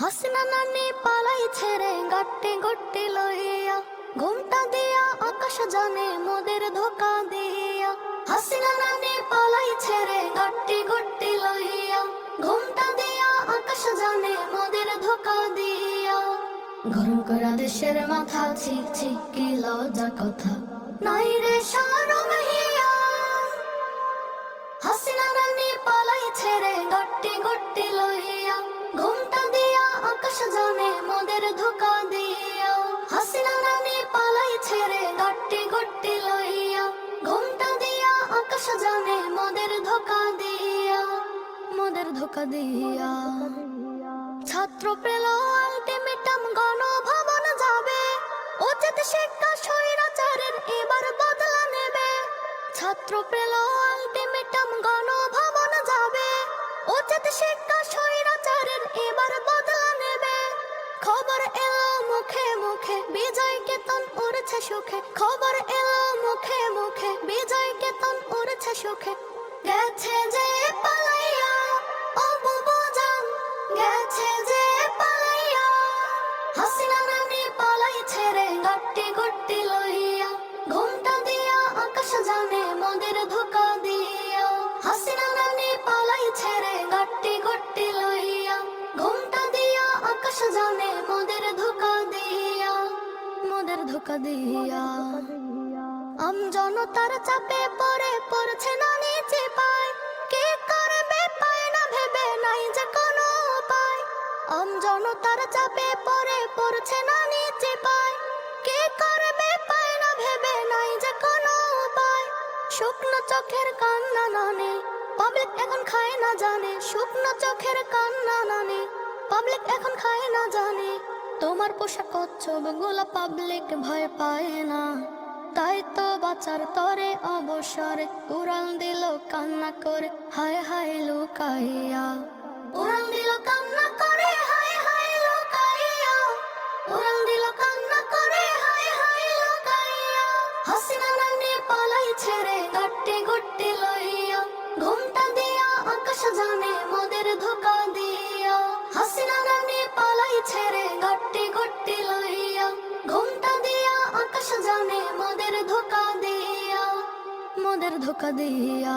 হাসিনা নানি পালাই ছেড়ে গাট্টে গট্টে লইয়া, ঘুমটা দিয়া আকাশ জানে মোদের ধোকা দিয়া। হাসিনা নানি পালাই ছেড়ে গাট্টে গট্টে লইয়া, ঘুমটা দিয়া আকাশ জানে মোদের ধোকা দিয়া। গরম করা দেশের মাথা ছিক ছিক কি লজ্জা কথা, নাই রে সারম হিয়া হাসিনা রানী পালাই ছেড়ে গট্টি গট্টি লইয়া, ঘুমটা দিয়া আকাশ জানে মোদের ধোকা দিয়া হাসিনা পালাই ছেড়ে গট্টি লইয়া। ঘুমটা দিয়া আকাশ জানে মোদের ধোকা দিয়া মোদের ধোকা দিয়া ছাত্র পেল আলটিমেটাম গণভবন যাবে। উচিত শিক্ষা স্বৈরাচারের এবার বদলা নেবে। ছাত্র পেল আলটিমেটাম গণভবন যাবে। উচিত শিক্ষা খবর এলো মুখে মুখে, বিজয় কেতন উড়ছে সুখে। খবর এলো মুখে মুখে, বিজয় কেতন উড়ছে সুখে। গেছে যে পালাইয়া ও গেছে যে পালাইয়া, হাসিনা নানি পালাই ছেড়ে গট্টি গট্টি লইয়া। ঘুমটা দিয়া আকাশ জানে, মোদের ধোকা দিয়া। হাসিনা নানি পালাই ছেড়ে গট্টি গট্টি লইয়া। ঘুমটা দিয়া আকাশ জানে ধোকা দিয়া। আম জনতার চাপে পড়ে পড়ছে না নিচে পায়। কে করবে পায় না ভেবে নাই যে কোনো উপায়। আম জনতার চাপে পড়ে পড়ছে না নিচে পায়। কে করবে পায় না ভেবে নাই যে কোনো উপায়। শুকনো চোখের কান্না নানে পাবলিক এখন খায় না জানে। শুকনো চোখের কান্না নানে পাবলিক এখন খায় না জানে। তোমার পোশাক কচ্ছপ গোলা পাবলিক ভয় পায় না। তাই তো বাঁচার তরে অবসরে। উড়াল দিল কান্না করে, হায় হায় লুকাইয়া। উড়াল দিল কান্না করে ছেড়ে গট্টি গট্টি লইয়া। ঘুমটা দিয়া আকাশ জানে, মোদের ধোকা দিয়া। মোদের ধোকা দিয়া মোদের ধোকা দিয়া।